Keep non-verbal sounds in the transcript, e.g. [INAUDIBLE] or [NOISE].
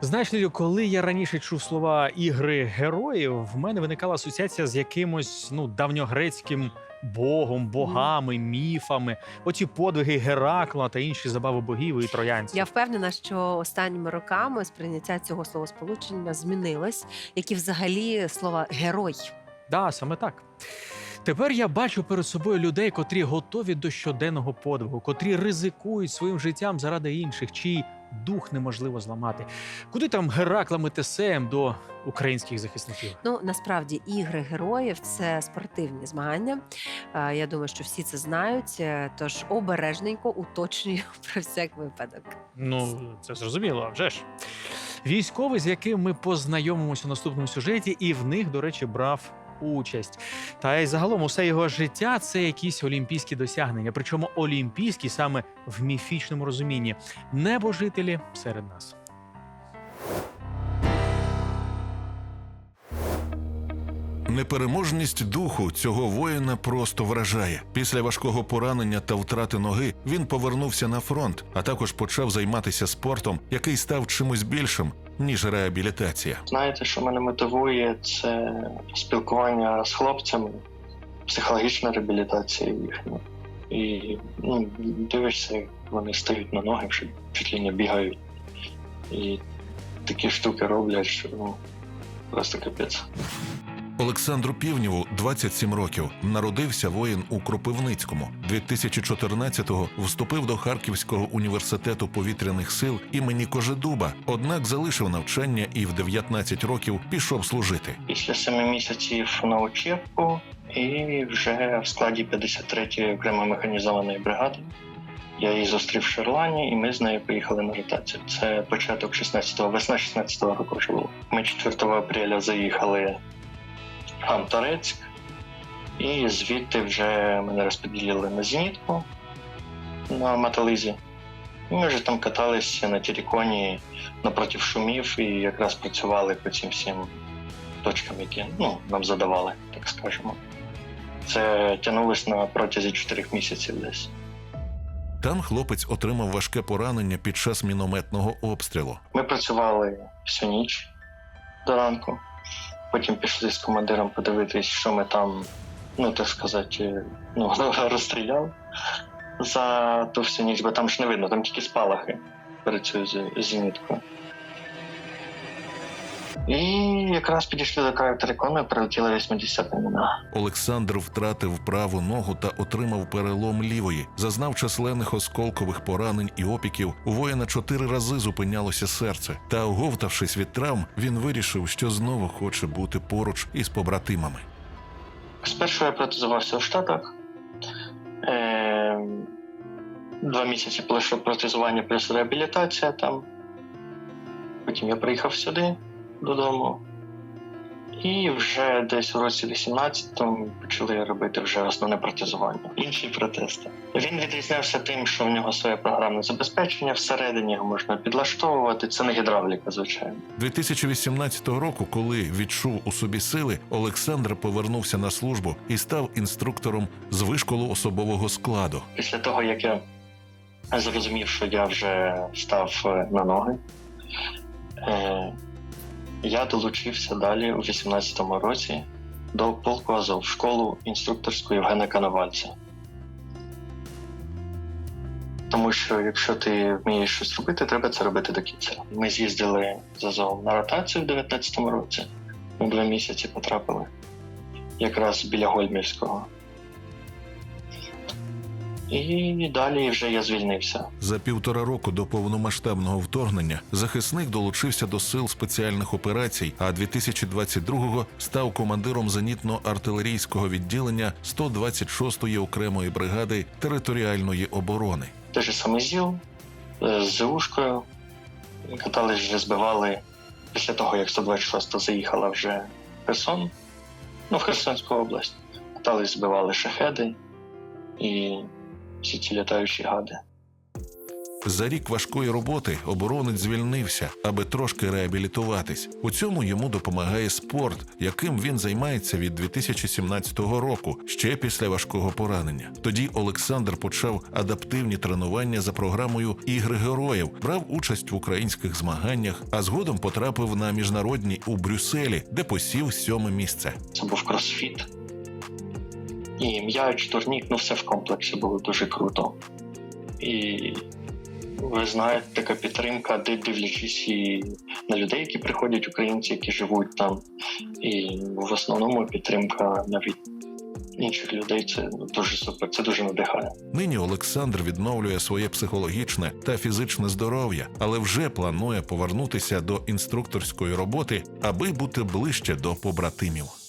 Знаєш, Лілю, коли я раніше чув слова ігри героїв, в мене виникала асоціація з якимось ну давньогрецьким богом, богами, міфами. Оці подвиги Геракла та інші забави богів і троянців. Я впевнена, що останніми роками сприйняття цього словосполучення змінилось, як і взагалі слова герой. Да, саме так. Тепер я бачу перед собою людей, котрі готові до щоденного подвигу, котрі ризикують своїм життям заради інших, чий дух неможливо зламати. Куди там Гераклам і Тесеєм до українських захисників? Ну насправді ігри героїв це спортивні змагання. Я думаю, що всі це знають. е, Тож обережненько уточнюю [LAUGHS] про всяк випадок. Ну, це зрозуміло, а вже ж. Військовий, з яким ми познайомимося у наступному сюжеті, і в них, до речі, брав участь. Та й загалом усе його життя це якісь олімпійські досягнення. Причому олімпійські саме в міфічному розумінні. Небожителі серед нас. Непереможність духу цього воїна просто вражає. Після важкого поранення та втрати ноги він повернувся на фронт, а також почав займатися спортом, який став чимось більшим ніж реабілітація. Знаєте, що мене мотивує, це спілкування з хлопцями, психологічна реабілітація їхня. І ну, дивишся, як вони стають на ноги, вже чуть бігають. І такі штуки роблять, що ну, просто капець. Олександру Півнєву 27 років. Народився воїн у Кропивницькому. 2014-го вступив до Харківського університету повітряних сил імені Кожедуба, однак залишив навчання і в 19 років пішов служити. Після семи місяців на учебку і вже в складі 53-ї окремо механізованої бригади. Я її зустрів в Шерлані, і ми з нею поїхали на ротацію. Це початок 16-го, весна 16-го року вже було. Ми 4 апреля заїхали в Антарецьк, і звідти вже мене розподілили на зенітку на Матализі. І ми вже там каталися на Тіріконі напроти шумів і якраз працювали по цим всім точкам, які ну, нам задавали, так скажемо. Це тягнулося на протязі чотирьох місяців десь. Там хлопець отримав важке поранення під час мінометного обстрілу. Ми працювали всю ніч до ранку. Потім пішли з командиром подивитись, що ми там, ну так сказати, ну, [LAUGHS] розстріляли за ту всю ніч, бо там ж не видно, там тільки спалахи перед цією зеніткою. І якраз підійшли до краю терикону і прилетіла 80-та міна. Олександр втратив праву ногу та отримав перелом лівої, зазнав численних осколкових поранень і опіків. У воїна чотири рази зупинялося серце. Та, оговтавшись від травм, він вирішив, що знову хоче бути поруч із побратимами. Спершу я протезувався в Штатах. Е, два місяці пройшло протезування плюс реабілітація там. Потім я приїхав сюди додому. І вже десь у році 18-му почали робити вже основне протезування. Інший протез. Він відрізнявся тим, що в нього своє програмне забезпечення всередині його можна підлаштовувати. Це не гідравліка, звичайно. 2018 року, коли відчув у собі сили, Олександр повернувся на службу і став інструктором з вишколу особового складу. Після того, як я зрозумів, що я вже став е, на ноги, е, я долучився далі у 18-му році до полку Азов, в школу інструкторську Євгена Коновальця. Тому що якщо ти вмієш щось робити, треба це робити до кінця. Ми з'їздили з Азовом на ротацію в 19-му році. Ми два місяці потрапили якраз біля Гольмівського. І далі вже я звільнився. За півтора року до повномасштабного вторгнення захисник долучився до сил спеціальних операцій, а 2022-го став командиром зенітно-артилерійського відділення 126-ї окремої бригади територіальної оборони. Той же самий ЗІЛ е, з ЗУшкою. Катались вже збивали після того, як 126 заїхала вже в Херсон, ну, в Херсонську область. Катались, збивали шахеди і всі ці літаючі гади. За рік важкої роботи оборонець звільнився, аби трошки реабілітуватись. У цьому йому допомагає спорт, яким він займається від 2017 року, ще після важкого поранення. Тоді Олександр почав адаптивні тренування за програмою Ігри героїв, брав участь в українських змаганнях, а згодом потрапив на міжнародні у Брюсселі, де посів сьоме місце. Це був кросфіт. І м'яч, турнік, ну все в комплексі було дуже круто. І ви знаєте, така підтримка, де дивлячись і на людей, які приходять, українці, які живуть там. І в основному підтримка навіть інших людей це дуже супер, це дуже надихає. Нині Олександр відновлює своє психологічне та фізичне здоров'я, але вже планує повернутися до інструкторської роботи, аби бути ближче до побратимів.